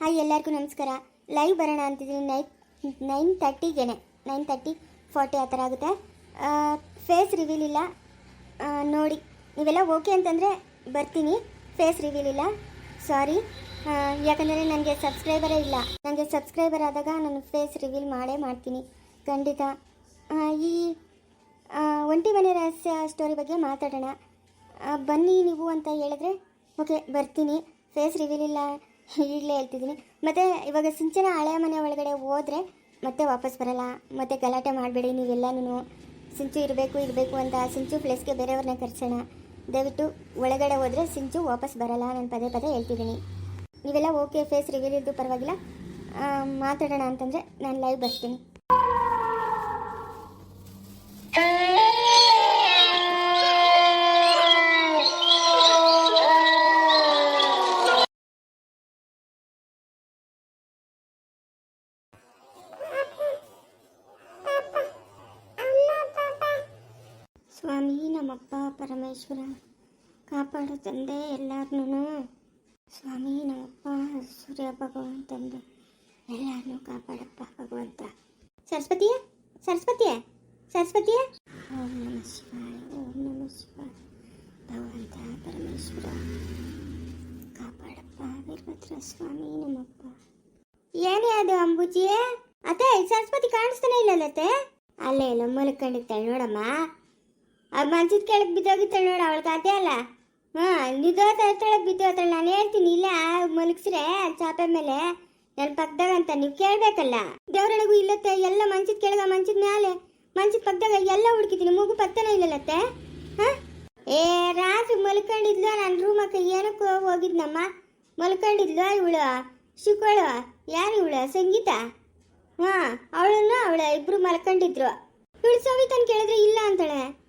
Hi ಎಲ್ಲರಿಗೂ ನಮಸ್ಕಾರ. Live ಬರೋಣ ಅಂತಿದ್ದೀನಿ ನೈನ್ ನೈನ್ ತರ್ಟಿಗೆನೆ ನೈನ್ ತರ್ಟಿ ಫಾರ್ಟಿ ಆ ಥರ ಆಗುತ್ತೆ. ಫೇಸ್ ರಿವೀಲ್ ಇಲ್ಲ. ನೋಡಿ. ನೀವೆಲ್ಲ ಓಕೆ ಅಂತಂದರೆ ಬರ್ತೀನಿ. ಫೇಸ್ ರಿವೀಲ್ ಇಲ್ಲ. ಸಾರಿ ಯಾಕಂದರೆ ನನಗೆ ಸಬ್ಸ್ಕ್ರೈಬರೇ ಇಲ್ಲ. ನನಗೆ ಸಬ್ಸ್ಕ್ರೈಬರ್ ಆದಾಗ ನಾನು ಫೇಸ್ ರಿವೀಲ್ ಮಾಡೇ ಮಾಡ್ತೀನಿ. ಖಂಡಿತ. ಈ ಒಂಟಿ ಮನೆ ರಹಸ್ಯ ಸ್ಟೋರಿ ಬಗ್ಗೆ ಮಾತಾಡೋಣ. ಬನ್ನಿ ನೀವು ಅಂತ ಹೇಳಿದ್ರೆ, ಓಕೆ, ಬರ್ತೀನಿ. ಫೇಸ್ ರಿವೀಲ್ ಇಲ್ಲ, ಈಗಲೇ ಹೇಳ್ತಿದ್ದೀನಿ. ಮತ್ತು ಇವಾಗ ಸಿಂಚನ ಹಳೆಯ ಮನೆ ಒಳಗಡೆ ಹೋದರೆ ಮತ್ತೆ ವಾಪಸ್ ಬರಲ್ಲ. ಮತ್ತೆ ಗಲಾಟೆ ಮಾಡಬೇಡಿ, ನೀವೆಲ್ಲನೂ. ಸಿಂಚು ಇರಬೇಕು ಇರಬೇಕು ಅಂತ ಸಿಂಚು ಪ್ಲೇಸ್ಗೆ ಬೇರೆಯವ್ರನ್ನ ಕರ್ಸೋಣ. ದಯವಿಟ್ಟು ಒಳಗಡೆ ಹೋದರೆ ಸಿಂಚು ವಾಪಸ್ ಬರಲ್ಲ, ನಾನು ಪದೇ ಪದೇ ಹೇಳ್ತಿದ್ದೀನಿ. ನೀವೆಲ್ಲ ಓಕೆ ಫೇಸ್ ರಿವೀಲ್ ಇದ್ದು ಪರವಾಗಿಲ್ಲ. ಮಾತಾಡೋಣ ಅಂತಂದರೆ ನಾನು ಲೈವ್ ಬರ್ತೀನಿ. ಸ್ವಾಮಿ, ನಮ್ಮಪ್ಪ ಪರಮೇಶ್ವರ. ಕಾಪಾಡು ತಂದೆ ಎಲ್ಲಾರನ್ನೂ. ಸ್ವಾಮಿ, ನಮ್ಮಪ್ಪ ಸೂರ್ಯ ಭಗವಾನ್ ತಂದೆ ಎಲ್ಲಾರನ್ನೂ ಕಾಪಾಡಪ್ಪ ಭಗವಂತ. ಸರಸ್ವತಿಯ ಸರಸ್ವತಿಯ ಸರಸ್ವತಿಯ. ಓಂ ನಮ ಶಿವಾಯ, ಓಂ ನಮ ಶಿವಾಯ. ಭಗವಂತ ಪರಮೇಶ್ವರ, ಕಾಪಾಡಪ್ಪ ವೀರಭದ್ರ ಸ್ವಾಮಿ, ನಮ್ಮಪ್ಪ. ಏನೇ ಅದು ಅಂಬುಜಿಯೇ? ಅತ್ತೆ ಸರಸ್ವತಿ ಕಾಣಿಸ್ತಾನೆ ಇಲ್ಲಲ್ಲತ್ತೆ? ಅಲ್ಲೇ ಇಲ್ಲ ಮಲ್ಕೊಂಡಿರ್ತಾಳೆ ನೋಡಮ್ಮ. ಆ ಮನ್ಸಿದ ಕೆಳಗೆ ಬಿದ್ದೋಗಿತ್ತಾಳೆ ನೋಡು ಅವಳ ಕತೆ ಅಲ್ಲ. ಹಾಂ ನಿದೋತ ಕೆಳಗೆ ಬಿದ್ದೋತಾಳೆ ನಾನು ಹೇಳ್ತೀನಿ, ಇಲ್ಲ ಮಲಗಿಸ್ರೆ ಚಾಪೆ ಮೇಲೆ. ನನ್ನ ಪಕ್ಕದಾಗ ಅಂತ ನೀವು ಕೇಳಬೇಕಲ್ಲ. ದೇವ್ರೊಳಗೂ ಇಲ್ಲತ್ತೆ, ಎಲ್ಲ ಮಂಚದ ಕೆಳಗ ಮಂಚದ ಮೇಲೆ ಮಂಚದ ಪಕ್ಕದಾಗ ಎಲ್ಲ ಹುಡುಕಿದ್ದೀನಿ, ಮೂಗು ಪತ್ತನ ಇಲ್ಲಲ್ಲತ್ತೆ. ಹಾಂ? ಏ, ರಾತ್ರಿ ಮಲ್ಕೊಂಡಿದ್ಲು ನನ್ನ ರೂಮಕ್ಕೆ ಏನಕ್ಕೂ ಹೋಗಿದ್ನಮ್ಮ. ಮಲ್ಕೊಂಡಿದ್ಲು ಇವಳು? ಶಿಕೋಳು? ಯಾರು ಇವಳು? ಸಂಗೀತ? ಹಾ, ಅವಳನ್ನು ಅವಳ ಇಬ್ರು ಮಲ್ಕೊಂಡಿದ್ರು. ಇವಳು ಸವಿತನ್ ಕೇಳಿದ್ರೆ ಇಲ್ಲ ಅಂತಾಳೆ.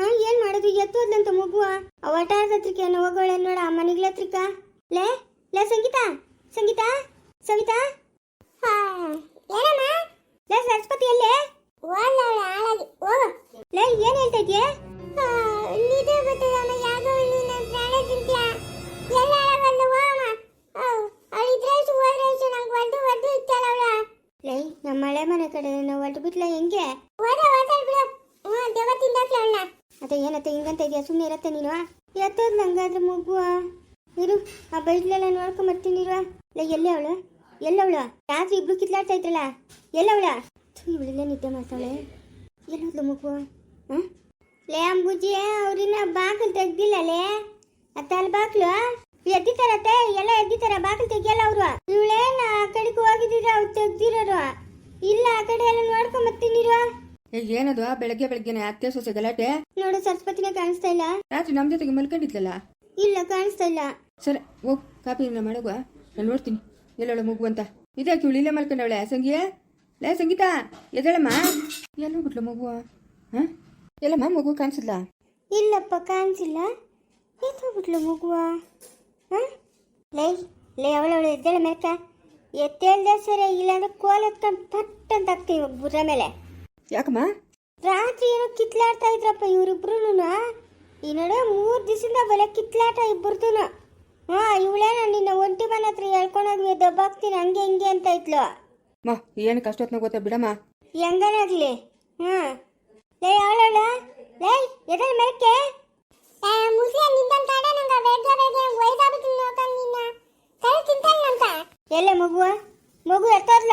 ಹಾ ಏನ್ ಮಾಡೋದು? ಎತ್ತೋದ್ಲಂತ ಮಗುವ. ಅವಟಾರದ ವಟಾರದ ಹತ್ರಕ್ಕೆ ಏನೋ ಹೋಗೋಳೆ ನೋಡ ಆ ಮನೆಗಳ ಹತ್ರಕ್ಕ. ಲೇ ಲೇ ಸಂಗೀತ ಸಂಗೀತ ಸವಿತಾ ಏನಮ್ಮ? ಲೇ ಸರಸ್ವತಿ ಎಲ್ಲೇ? ಲೇ ಏನ್ ಹೇಳ್ತಾ ಇದೀಯ? ಲೇ ನಮ್ಮ ಹಳೆ ಮನೆ ಕಡೆ ನಾವು ಒಟ್ಟು ಬಿಟ್ಲ ಹೆಂಗೆ? ಹೋದ ಹೋದ ಬಿಡು. ಹ್ಞೂ ದೆವ್ವ ತಿಂದಾಕ್ಲ ಅವಳ ಅದೇ ಏನತ್ತೆ, ಹಿಂಗಂತ ಇದೆಯಾ? ಸುಮ್ಮನೆ ಇರತ್ತೆ ನೀನು ಎತ್ತೋದ್ ನಂಗಾದ್ರೆ ಮಗುವ ಇರು, ಆ ಬೈಲೆಲ್ಲ ನೋಡ್ಕೊಂಬರ್ತೀನಿರುವ ಲೇ ಎಲ್ಲೇ ಅವಳು ಎಲ್ಲವಳು? ರಾತ್ರಿ ಇಬ್ರು ಕಿತ್ಲಾಡ್ತಾ ಇದ್ರಲ್ಲ? ಎಲ್ಲವಳ? ಇವಳೆಲ್ಲ ನಿದ್ದೆ ಮಾಡ್ತಾಳೆ. ಎಲ್ಲೋದ್ಲು ಮಗು ಹಾಂ ಲೇ, ಅಂಬುಜಿ ಅವ್ರಿನ್ನ ಬಾಗಿಲು ತೆಗ್ದಿಲ್ಲ, ಲೇ? ಅತ್ತಲ್ ಬಾಗ್ಲು ಎದ್ದಿತಾರತ್ತೆ ಎಲ್ಲ ಎದ್ದಿತಾರ ಬಾಗಿಲು ತೆಗಿಯಲ್ಲ ಅವರು? ಇವಳೇನ ಆ ಕಡೆಗೆ ಹೋಗಿದ್ದೀರ ಅವ್ರು ತೆಗ್ದಿರೋರು? ಇಲ್ಲ, ಆ ಕಡೆ ಎಲ್ಲ ನೋಡ್ಕೊಂಡ್ ಬರ್ತೀನಿರುವ ಏ ಏನದು? ಬೆಳಗ್ಗೆ ಬೆಳಗ್ಗೆನೆ ಅತ್ತೆ ಸೊಸೆ ಗಲಾಟೆ? ನೋಡು ಸರಸ್ವತಿನ ಕಾಣಿಸ್ತಾ ಇಲ್ಲ. ರಾತ್ರಿ ನಮ್ಮ ಜೊತೆಗೆ ಮಲ್ಕೊಂಡಿದ್ಲಲ್ಲ? ಇಲ್ಲ ಕಾಣಿಸ್ತಾ ಇಲ್ಲ. ಸರಿ ಹೋಗ್ ಕಾಪಿ ಮಾಡೋಗುವ ನಾನು ನೋಡ್ತೀನಿ. ಎಲ್ಲವಳು ಮಗು ಅಂತ ಇದ್ಯಾಕೆ ಇವಳು ಇಲ್ಲೇ ಮಲ್ಕೊಂಡವಳೆ ಸಂಗೀಯ? ಲೇ ಸಂಗೀತ ಎದಳಮ್ಮ ಎಲ್ಲೋಗ್ಬಿಟ್ಲು ಮಗು ಹಾ? ಎಲ್ಲಮ್ಮ ಮಗು ಕಾಣಿಸಿದ್ಲ? ಇಲ್ಲಪ್ಪ ಕಾಣಿಸಿಲ್ಲ. ಎತ್ತೋಗ್ಬಿಟ್ಲು ಮಗುವ ಹಾಂ? ಲೇ ಲೇ ಅವಳವಳು ಎದ್ದೇಳ ಮೇಕ ಎತ್ತೇಳ್ದೆ ಸರಿ ಇಲ್ಲಾಂದ್ರೆ ಕೋಲ್ ಎತ್ಕೊಂಡು ಪಟ್ಟಂತ ಅಂತ ಹಾಕ್ತೀವಿ ಬುರ್ರ ಮೇಲೆ. ಯಾಕಮ್ಮ? ರಾತ್ರಿ ಏನೋ ಕಿತ್ಲಾಡ್ತಾ ಇದ್ರಪ್ಪ ಇವರಿಬ್ರು ಈ ನಡೆ ಮೂರು ದಿವಸದಿಂದ ಬಲೆ ಕಿತ್ಲಾಟ ಇಬ್ಬರ್ದು ಹಾ ಇವಳೇನ ನಿನ್ನ ಒಂಟಿ ಮನೆ ಹತ್ರ ಹೇಳ್ಕೊಂಡೋದ್ವಿ ದಬ್ಬಾಕ್ತೀನಿ ಹಂಗೆ ಹಿಂಗೆ ಅಂತ ಇದ್ಲು. ಮಾ ಏನು ಕಷ್ಟ ಹೊತ್ನಾಗ ಗೊತ್ತಾ ಬಿಡಮ್ಮ? ಹೆಂಗನಾಗ್ಲಿ? ಹಾ. ಲೇ ಅವಳವಳ? ಲೇ ಎದಲ್ ಮೇಲಕ್ಕೆ ಎಲ್ಲ ಮಗುವ ಮಗು ಎತ್ತೋದ್ಲ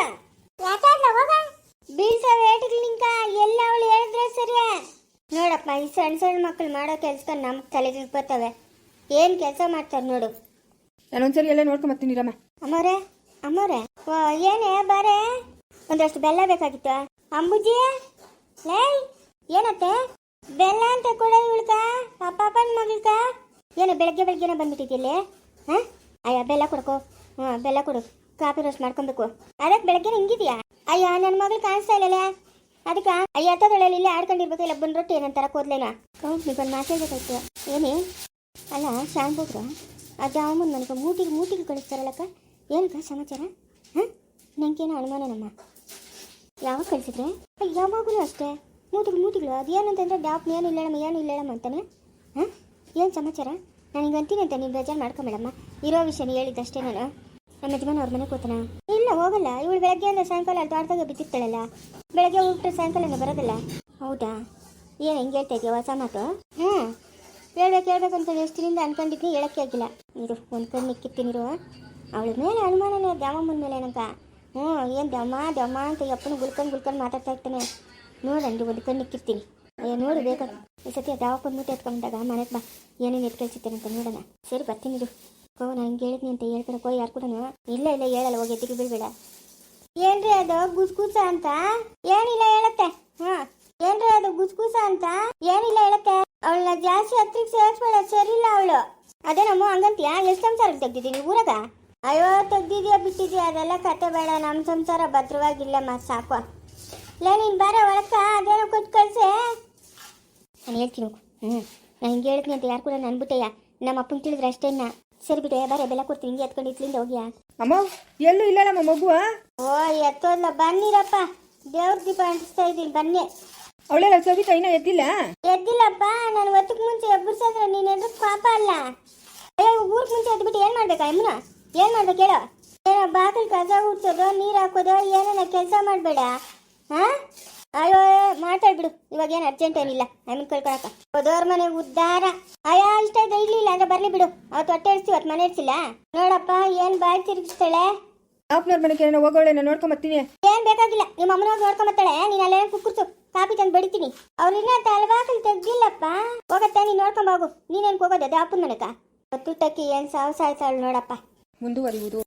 ಬೀಳ್ತಾವೆ ಏಟಿಗ್ಲಿಂಕ ಎಲ್ಲ ಅವಳು ಹೇಳಿದ್ರೆ ಸರಿ ನೋಡಪ್ಪ ಈ ಸಣ್ಣ ಸಣ್ಣ ಮಕ್ಕಳು ಮಾಡೋ ಕೆಲಸಕ್ಕೆ ನಮ್ಮ ತಲೆಗೆ ಬರ್ತವೆ ಏನ್ ಕೆಲಸ ಮಾಡ್ತಾರೆ ನೋಡು. ನಾನೊಂದ್ಸರಿ ಎಲ್ಲ ನೋಡ್ಕೊಂಬರ್ತೀನಿ ರಮ್ಮ ಅಮ್ಮರೆ ಓ ಏನೇ ಬಾರೆ? ಒಂದಷ್ಟು ಬೆಲ್ಲ ಬೇಕಾಗಿತ್ತು ಅಂಬುಜಿ? ಲೇ ಏನತ್ತೆ? ಬೆಲ್ಲ ಅಂತ ಕೊಡ ಇವಳ್ಕ ಅಪ್ಪನ ಮಗಳ್ಕ ಏನು ಬೆಳಗ್ಗೆ ಬೆಳಗ್ಗೆನೇ ಬಂದ್ಬಿಟ್ಟಿದ್ದಿಲ್ಲ ಹಾಂ? ಅಯ್ಯ ಬೆಲ್ಲ ಕೊಡ್ಕೊ. ಹಾಂ ಬೆಲ್ಲ ಕೊಡು. ಕಾಫಿ ರೋಸ್ಟ್ ಮಾಡ್ಕೊಬೇಕು. ಅದಕ್ಕೆ ಬೆಳಗ್ಗೆ ಹಿಂಗಿದ್ಯಾ? ಅಯ್ಯ ನನ್ನ ಮಗಳು ಕಾಣಿಸ್ತಾ ಇಲ್ಲಲ್ಲ ಅದಕ್ಕೆ ಅಯ್ಯ ಹತ್ತದೊಳಲ್ಲಿ ಇಲ್ಲೇ ಆಡ್ಕೊಂಡಿರ್ಬೇಕು. ಇಲ್ಲ, ಬಂದು ರೊಟ್ಟಿ ಏನಂತಾರ ಕೂದ್ಲೇನ? ಕೌಂಟ್ನಿ ಬಂದು ಮಾತಾಡ್ಬೇಕಾಯ್ತು ಏನೇ? ಅಲ್ಲ ಶಾಂಬೋಗ್ರ ಅದು ಜಾಮೂನ್ ನನಗೆ ಮೂಟಿಗೆ ಮೂಟಿಗೆ ಕಳಿಸ್ತಾರಲ್ಲಕ್ಕ. ಏನಕ್ಕ ಸಮಾಚಾರ? ಹಾಂ? ನನಗೇನು ಅನುಮಾನನಮ್ಮ? ಯಾವಾಗ ಕಳಿಸಿದ್ರೆ? ಯಾವಾಗಲೂ ಅಷ್ಟೇ. ಮೂಟಿಗಳು ಮೂಟಿಗಳು, ಅದು ಏನಂತಂದ್ರೆ ಡಾಪ್ ಏನು ಇಲ್ಲಮ್ಮ ಏನು ಇಲ್ಲಮ್ಮ ಅಂತಾನೆ. ಹಾಂ? ಏನು ಸಮಾಚಾರ? ನನಗೆ ಅಂತೀನಿ ಅಂತ ನೀನು ಬೇಜಾರು ಮಾಡ್ಕೊಂಬೇಡಮ್ಮ. ಇರೋ ವಿಷಯನ ಹೇಳಿದ್ದಷ್ಟೇ ನಾನು. ನಮ್ಮ ಯಜಮಾನ ಅವ್ರ ಮನೆಗೆ ಕೂತನ ಇಲ್ಲ, ಹೋಗಲ್ಲ. ಇವಳು ಅಂದರೆ ಸಾಯಂಕಾಲ ಅಲ್ಲಿ ತೋಟದಾಗ ಬಿದ್ದಿರ್ತಾಳಲ್ಲ. ಬೆಳಗ್ಗೆ ಹೋಗ್ಬಿಟ್ರೆ ಸಾಯಂಕಾಲನೇ ಬರೋದಿಲ್ಲ? ಹೌದಾ? ಏನು ಹೆಂಗೆ ಹೇಳ್ತಾ ಇದೆಯಾ ಹೊಸ ಮಾತು? ಹ್ಞೂ. ಹೇಳ್ಬೇಕು ಹೇಳ್ಬೇಕು ಅಂತ ಎಷ್ಟಿನಿಂದ ದಿನದಿಂದ ಅನ್ಕೊಂಡಿದ್ನಿ ಹೇಳಕ್ಕೆ ಆಗಿಲ್ಲ. ಇದು ಒಂದು ಕಣ್ಣು ಇಕ್ಕಿತ್ತೀನಿರು ಅವಳ ಮೇಲೆ ಅನುಮಾನನೇ ದ್ಯಾಮಮ್ಮನ ಮೇಲೆ ಏನಂತ? ಹ್ಞೂ, ಏನು ದಮ್ಮ ದಮ್ಮ ಅಂತ ಯಪ್ಪನ ಗುಲ್ಕೊಂಡು ಗುಲ್ಕೊಂಡು ಮಾತಾಡ್ತಾ ಇರ್ತಾನೆ. ನೋಡಂಡಿ ಒಂದು ಕಣ್ಣು ಇಕ್ಕಿರ್ತೀನಿ ಅಯ್ಯೋ, ನೋಡು ಬೇಕಾ ಈ ಸತಿ ದಾವಕ್ಕೊಂದು ಮೂಟೆ ಎತ್ಕೊಂಡಾಗ ಮನೆಗೆ ಬಾ, ಏನೇನು ಎತ್ಕೊಳ್ಸಿತ್ತೇನೆ ಅಂತ ನೋಡೋಣ. ಸರಿ, ಬರ್ತೀನಿ ಇದು ಕೋ ನಾನು ಹಿಂಗೆ ಹೇಳಿದ್ನಿ ಅಂತ ಹೇಳ್ತಾರೆ ಕೋ ಯಾರು ಕೂಡ ಇಲ್ಲ ಇಲ್ಲ, ಹೇಳಲ್ಲ, ಹೋಗಿ ಎದ್ದಿಗೆ ಬೀಳ್ಬೇಡ ಏನ್ರಿ ಅದು ಗುಸ್ಗುಸ ಅಂತ? ಏನಿಲ್ಲ ಹೇಳತ್ತೆ. ಹಾ. ಏನ್ರಿ ಅದು ಗುಸ್ಗುಸ ಅಂತ? ಏನಿಲ್ಲ ಹೇಳತ್ತೆ. ಅವಳನ್ನ ಜಾಸ್ತಿ ಹತ್ರಕ್ಕೆ ಸೇರಿಸ್ಬೇಡ ಸರಿ ಇಲ್ಲ ಅವಳು. ಅದೇ ನಮ್ಮ ಹಂಗಂತೀಯ? ಎಷ್ಟು ಸಂಸಾರ ತೆಗ್ದಿದ್ದೀನಿ ಊರಾಗ? ಅಯ್ಯೋ, ತೆಗ್ದಿದ್ಯಾ, ಬಿಟ್ಟಿದ್ಯಾ? ಅದೆಲ್ಲ ಕತೆ ಬೇಡ ನಮ್ಮ ಸಂಸಾರ ಭದ್ರವಾಗಿಲ್ಲಮ್ಮ, ಸಾಕು. ಲೇ, ನೀನು ಬಾರ ಒಳಕ ಅದೇನು ಕೊಟ್ಟು ಕಳ್ಸೆ. ನಾನು ಹೇಳ್ತೀನಿ ಹ್ಞೂ ನಾನು ಹಿಂಗೆ ಹೇಳ್ತೀನಿ ಅಂತ ಯಾರು ಕೂಡ ನನ್ಬಿಟ್ಟೆಯ ನಮ್ಮ ಅಪ್ಪನ ತಿಳಿದ್ರೆ ಅಷ್ಟೇನ. ಸರಿ ಬಿಡು ಬಾರೆ ಬೆಲ್ಲ ಕೊಡ್ತೀನಿ. ಹಿಂಗೆ ಎತ್ಕೊಂಡು ಇತ್ಲಿಂದ ಹೋಗ್ಯಾ? ಅಮ್ಮ ಎಲ್ಲೂ ಇಲ್ಲಲ್ಲಮ್ಮ ಮಗುವ? ಓ ಎತ್ತೋದ್ಲ ಬನ್ನಿರಪ್ಪ. ದೇವ್ರ ದೀಪ ಅಂಟಿಸ್ತಾ ಇದ್ದೀನಿ ಬನ್ನಿ. ಅವಳೆಲ್ಲ ಸವಿತಾ ಇನ್ನೂ ಎದ್ದಿಲ್ಲ? ಎದ್ದಿಲ್ಲಪ್ಪ ನಾನು ಒತ್ತಕ್ಕೆ ಮುಂಚೆ ಎಬ್ಬರ್ಸಿದ್ರೆ ನೀನು ಎದ್ರ ಪಾಪ ಅಲ್ಲ. ಅಯ್ಯೋ ಊರ್ಗೆ ಮುಂಚೆ ಎದ್ಬಿಟ್ಟು ಏನು ಮಾಡ್ಬೇಕಾ ಎಮ್ಮನ ಏನು ಮಾಡ್ಬೇಕು ಹೇಳೋ ಏನೋ ಬಾಗಿಲು ಕಸ ಹುಡ್ಸೋದು ನೀರು ಹಾಕೋದು ಏನೇನ ಕೆಲಸ ಮಾಡಬೇಡ ಹಾಂ ಅಯ್ಯೋ ಮಾತಾಡ್ಬಿಡು ಇವಾಗ ಏನು ಅರ್ಜೆಂಟ್ ಏನಿಲ್ಲ. ಅಮ್ಮನ ಕಳ್ಕೊಳಕ. ಹೋದವ್ರ ಮನೆ ಉದ್ದಾರ. ಅಯ್ಯೋ ಇಷ್ಟ ಇಡ್ಲಿಲ್ಲ ಇರ್ಲಿಲ್ಲ ಅಂದ್ರೆ ಬರ್ಲಿ ಬಿಡು. ಅವತ್ತು ಹೊಟ್ಟೆ ಇಡ್ಸ್ತೀವಿ ಅವತ್ತು ಮನೆ ಇಡ್ಸಿಲ್ಲ ನೋಡಪ್ಪ ಏನು ಬಾಯ್ ತಿರುಗಿಸ್ತಾಳೆ? ಆಪ್ನರ್ ಮನೆ ಏನೋ ಹೋಗೋಳೆ ನೋಡ್ಕೊಂಬತ್ತೀನಿ. ಏನ್ ಬೇಕಾಗಿಲ್ಲ. ನಿಮ್ಮ ಅಮ್ಮನ ಹೋಗಿ ನೋಡ್ಕೊಂಬತ್ತಾಳೆ. ನೀನ್ ಅಲ್ಲೇ ಕುಕ್ಕರ್ಸು. ಕಾಪಿ ತಂದು ಬಡಿತೀನಿ. ಇನ್ನ ತಲೆಬಾಕಲ್ ತೆಗ್ದಿಲ್ಲಪ್ಪ. ಹೋಗತ್ತೆ ನೀನ್ ನೋಡ್ಕೊಂಬೋಗು ನೀನೇನು ಹೋಗೋದು? ಅದೇ ಅಪ್ಪನ ಮನೆಕ ತುಟ್ಟಕ್ಕಿ ಏನ್ ಸಾವು ಸಾಯ್ತಾಳು ನೋಡಪ್ಪ. ಮುಂದುವರಿಯುವುದು.